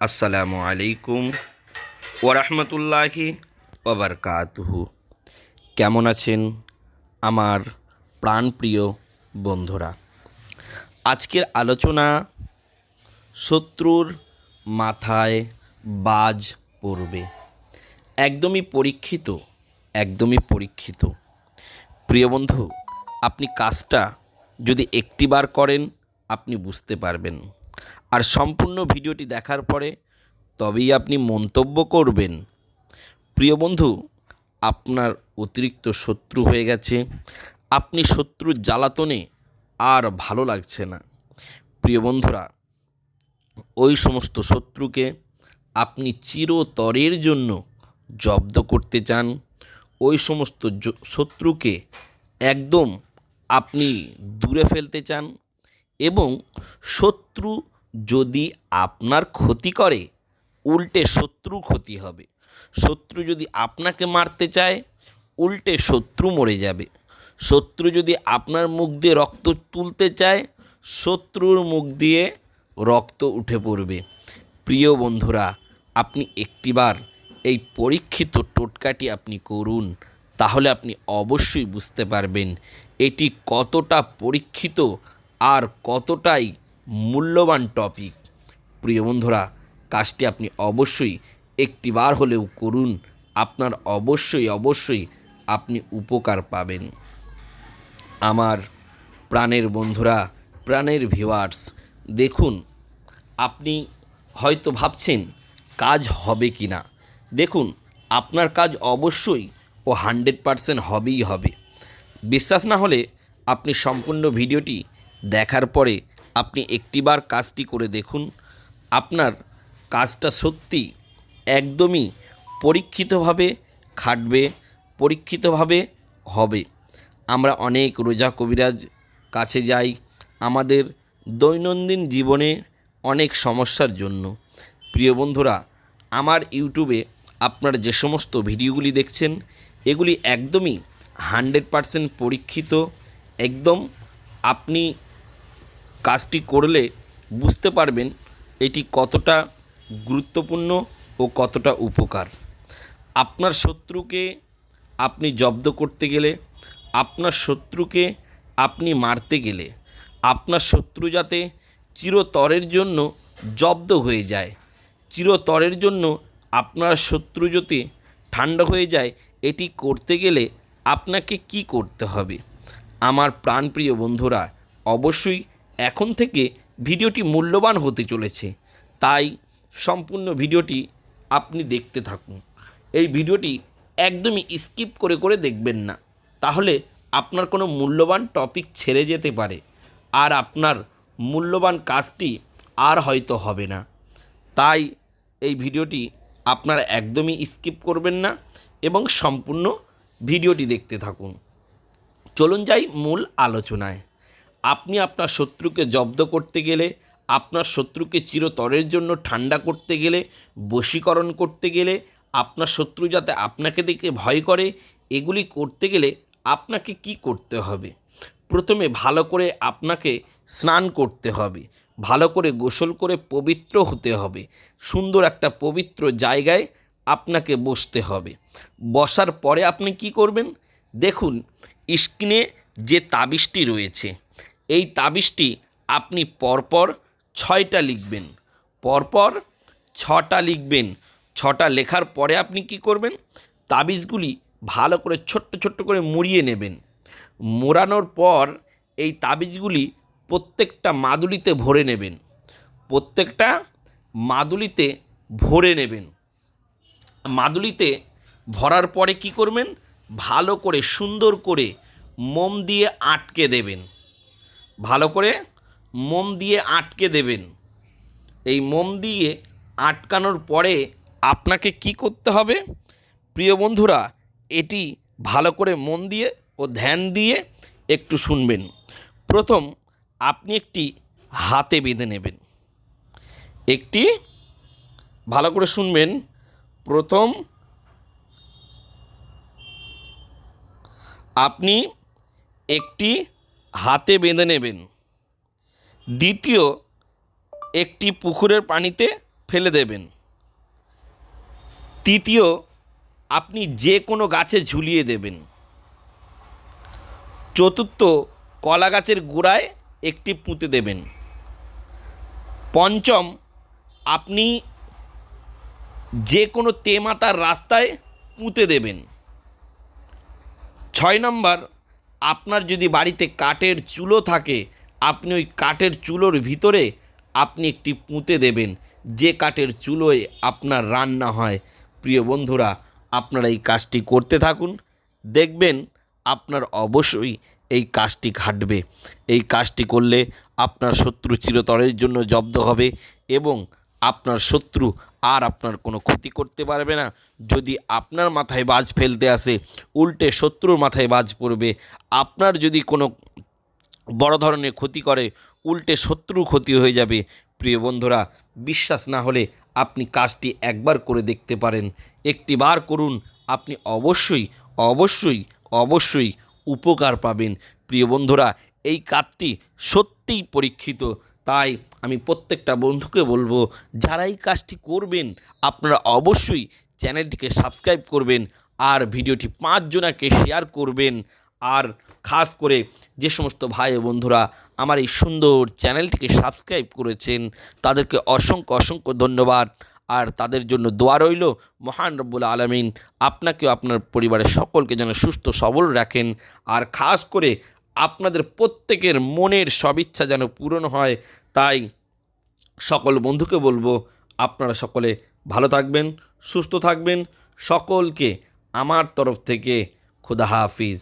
আসসালামু আলাইকুম ওরহমতুল্লাহি ওবরকাতুহু কেমন আছেন আমার প্রাণপ্রিয় বন্ধুরা? আজকের আলোচনা শত্রুর মাথায় বাজ পড়বে। একদমই পরীক্ষিত একদমই পরীক্ষিত। প্রিয় বন্ধু, আপনি কাজটা যদি একটিবার করেন, আপনি বুঝতে পারবেন। আর সম্পূর্ণ ভিডিওটি দেখার পরে তবেই আপনি মন্তব্য করবেন। প্রিয় বন্ধু, আপনার অতিরিক্ত শত্রু হয়ে গেছে। আপনি শত্রুর জ্বালাতনে আর ভালো লাগছে না। প্রিয় বন্ধুরা ওই সমস্ত শত্রুকে আপনি চিরতরের জন্য জব্দ করতে চান। ওই সমস্ত শত্রুকে একদম আপনি দূরে ফেলতে চান এবং শত্রু যদি আপনার ক্ষতি করে, উল্টে শত্রু ক্ষতি হবে। শত্রু যদি আপনাকে মারতে চায়, উল্টে শত্রু মরে যাবে। শত্রু যদি আপনার মুখ দিয়ে রক্ত তুলতে চায়, শত্রুর মুখ দিয়ে রক্ত উঠে পড়বে। প্রিয় বন্ধুরা, আপনি একটিবার এই পরীক্ষিত টোটকাটি আপনি করুন, তাহলে আপনি অবশ্যই বুঝতে পারবেন এটি কতটা পরীক্ষিত আর কতটাই মূল্যবান টপিক। প্রিয় বন্ধুরা, কাজটি আপনি অবশ্যই একটিবার হলেও করুন, আপনার অবশ্যই অবশ্যই আপনি উপকার পাবেন। আমার প্রাণের বন্ধুরা, প্রাণের ভিউয়ার্স দেখুন আপনি হয়তো ভাবছেন, কাজ হবে কি না? দেখুন, আপনার কাজ অবশ্যই ও হান্ড্রেড পারসেন্ট হবেই হবে। বিশ্বাস না হলে আপনি সম্পূর্ণ ভিডিওটি দেখার পরে আপনি একটিবার কাজটি করে দেখুন। আপনার কাজটা সত্যি একদমই পরীক্ষিতভাবে খাটবে, পরীক্ষিতভাবে হবে। আমরা অনেক রোজা কবিরাজ কাছে যাই। আমাদের দৈনন্দিন জীবনে অনেক সমস্যার জন্য। প্রিয় বন্ধুরা, আমার ইউটিউবে আপনারা যে সমস্ত ভিডিওগুলি দেখছেন, এগুলি একদমই হান্ড্রেড পারসেন্ট পরীক্ষিত, একদম আপনি কাজটি করলে বুঝতে পারবেন এটি কতটা গুরুত্বপূর্ণ ও কতটা উপকার। আপনার শত্রুকে আপনি জব্দ করতে গেলে, আপনার শত্রুকে আপনি মারতে গেলে, আপনার শত্রু যাতে চিরতরের জন্য জব্দ হয়ে যায়। চিরতরের জন্য আপনার শত্রু যদি ঠান্ডা হয়ে যায়, এটি করতে গেলে আপনাকে কি করতে হবে? আমার প্রাণপ্রিয় বন্ধুরা, অবশ্যই এখন থেকে ভিডিওটি মূল্যবান হতে চলেছে। তাই সম্পূর্ণ ভিডিওটি আপনি দেখতে থাকুন। এই ভিডিওটি একদমই স্কিপ করে করে দেখবেন না। তাহলে আপনার কোনো মূল্যবান টপিক ছেড়ে যেতে পারে। আর আপনার মূল্যবান কাজটি আর হয়তো হবে না। তাই এই ভিডিওটি আপনারা একদমই স্কিপ করবেন না এবং সম্পূর্ণ ভিডিওটি দেখতে থাকুন। চলুন যাই মূল আলোচনায়। আপনি আপনার শত্রুকে জব্দ করতে গেলে, আপনার শত্রুকে চিরতরের জন্য ঠান্ডা করতে গেলে, বশীকরণ করতে গেলে, আপনার শত্রু যাতে আপনাকে দেখে ভয় করে, এগুলি করতে গেলে আপনাকে কি করতে হবে? প্রথমে ভালো করে আপনাকে স্নান করতে হবে, ভালো করে গোসল করে পবিত্র হতে হবে, সুন্দর একটা পবিত্র জায়গায় আপনাকে বসতে হবে। বসার পরে আপনি কি করবেন? দেখুন স্ক্রিনে যে তাবিজটি রয়েছে, এই তাবিজটি আপনি পরপর ছয়টা লিখবেন। পরপর ছটা লিখবেন। ছটা লেখার পরে আপনি কি করবেন? তাবিজগুলি ভালো করে, ছোট্ট ছোট্ট করে মুড়িয়ে নেবেন। মোড়ানোর পর এই তাবিজগুলি প্রত্যেকটা মাদুলিতে ভরে নেবেন। প্রত্যেকটা মাদুলিতে ভরে নেবেন। মাদুলিতে ভরার পরে কি করবেন? ভালো করে সুন্দর করে মোম দিয়ে আটকে দেবেন। ভালো করে মোম দিয়ে আটকে দেবেন। এই মোম দিয়ে আটকানোর পরে আপনাকে কি করতে হবে? প্রিয় বন্ধুরা, এটি ভালো করে মন দিয়ে ও ধ্যান দিয়ে একটু শুনবেন। প্রথম আপনি একটি হাতে বেঁধে নেবেন। একটি, ভালো করে শুনবেন। প্রথম, আপনি একটি হাতে বেঁধে নেবেন। দ্বিতীয়, একটি পুকুরের পানিতে ফেলে দেবেন। তৃতীয়, আপনি যে কোনো গাছে ঝুলিয়ে দেবেন। চতুর্থ, কলা গাছের গোড়ায় একটি পুঁতে দেবেন। পঞ্চম, আপনি যে কোনো তেমাতার রাস্তায় পুঁতে দেবেন। ছয় নম্বর, আপনার যদি বাড়িতে কাঠের চুলো থাকে, আপনি ওই কাঠের চুলোর ভিতরে আপনি একটি পুঁতে দেবেন। যে কাঠের চুলোয় আপনার রান্না হয়। প্রিয় বন্ধুরা, আপনারা এই কাজটি করতে থাকুন। দেখবেন আপনার অবশ্যই এই কাজটি ঘাটবে। এই কাজটি করলে আপনার শত্রু চিরতরের জন্য জব্দ হবে এবং আপনার শত্রু আর আপনার কোনো ক্ষতি করতে পারবে না। যদি আপনার মাথায় বাজ ফেলতে আসে, উল্টে শত্রুর মাথায় বাজ পড়বে, আপনার যদি কোনো বড় ধরনের ক্ষতি করে, উল্টে শত্রু ক্ষতি হয়ে যাবে। প্রিয় বন্ধুরা, বিশ্বাস না হলে আপনি কাজটি একবার করে দেখতে পারেন। একটি বার করুন, আপনি অবশ্যই অবশ্যই অবশ্যই উপকার পাবেন। প্রিয় বন্ধুরা, এই কাজটি সত্যিই পরীক্ষিত। তাই আমি প্রত্যেকটা বন্ধুকে বলব, যারা এই কাজটি করবেন, আপনারা অবশ্যই চ্যানেলটিকে সাবস্ক্রাইব করবেন আর ভিডিওটি পাঁচজনাকে শেয়ার করবেন। আর খাস করে যে সমস্ত ভাই বন্ধুরা আমার এই সুন্দর চ্যানেলটিকে সাবস্ক্রাইব করেছেন, তাদেরকে অসংখ্য অসংখ্য ধন্যবাদ। আর তাদের জন্য দোয়া রইল। মহান রব্বুল আলমিন আপনাকেও আপনার পরিবারের সকলকে যেন সুস্থ সবল রাখেন। আর খাস করে আপনাদের প্রত্যেকের মনের সবিচ্ছা যেন পূরণ হয়, তাই সকল বন্ধুকে বলব, আপনারা সকলে ভালো থাকবেন, সুস্থ থাকবেন। সকলকে আমার তরফ থেকে খুদা হাফিজ।